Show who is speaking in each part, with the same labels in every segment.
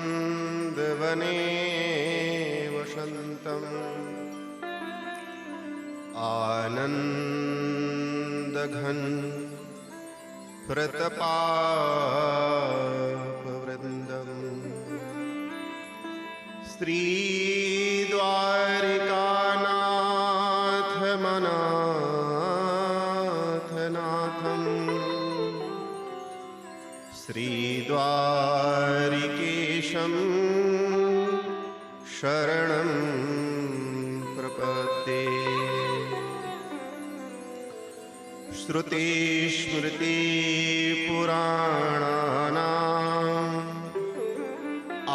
Speaker 1: सानन्दमानन्दवने वसन्तम् आनन्दघन् प्रतपापवृन्दम् श्रीद्वारिकानाथमनाथनाथम् श्रीद्वारिकेशं शरणं प्रपद्ये श्रुतिस्मृतिपुराणानाम्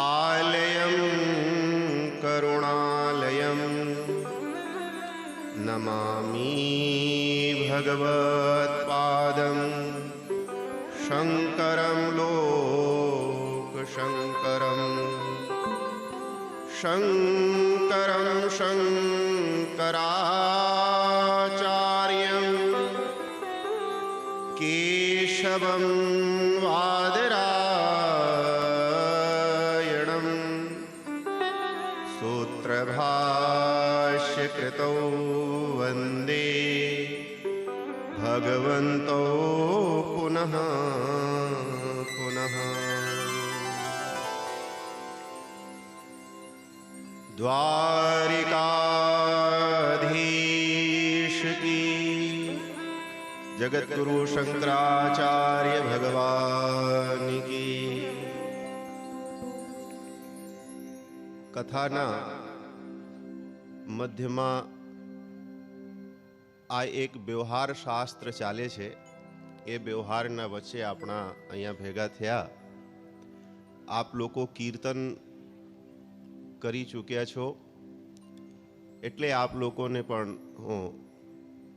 Speaker 1: आलयं करुणालयं नमामि भगवत्पादं शङ्करं लोकशङ्करम् शङ्करं शङ्कराचार्यम् केशवं वादरायणम् सूत्रभाष्यकृतौ वन्दे भगवन्तौ पुनः पुनः द्वारिकाधीश की જગતગુરુ શંકરાચાર્ય ભગવાન કી કથાના મધ્યમાં આ એક વ્યવહાર શાસ્ત્ર ચાલે છે એ વ્યવહારના વચ્ચે આપણા અહીંયા ભેગા થયા. આપ લોકો કીર્તન કરી ચૂક્યા છો. એટલે આપ લોકોને પણ હું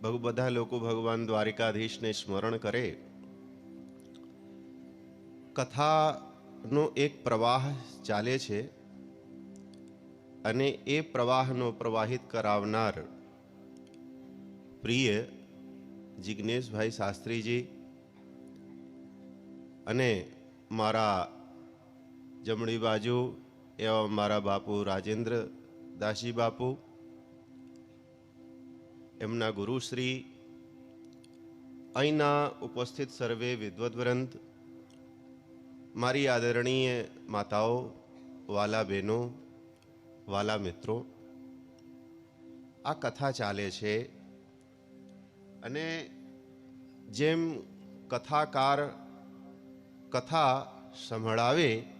Speaker 1: બહુ બધા લોકો ભગવાન દ્વારિકાધીશને સ્મરણ કરે. કથાનો એક પ્રવાહ ચાલે છે અને એ પ્રવાહનો પ્રવાહિત કરાવનાર પ્રિય જિજ્ઞેશભાઈ શાસ્ત્રીજી અને મારા જમણી બાજુ એવા મારા બાપુ રાજેન્દ્ર દાસી બાપુ, એમના ગુરુશ્રી અહીંના ઉપસ્થિત સર્વે વિદ્વદ્વૃંદ મારી આદરણીય માતાઓ, વાલા બહેનો, વાલા મિત્રો, આ કથા ચાલે છે. અને જેમ કથાકાર કથા સંભળાવે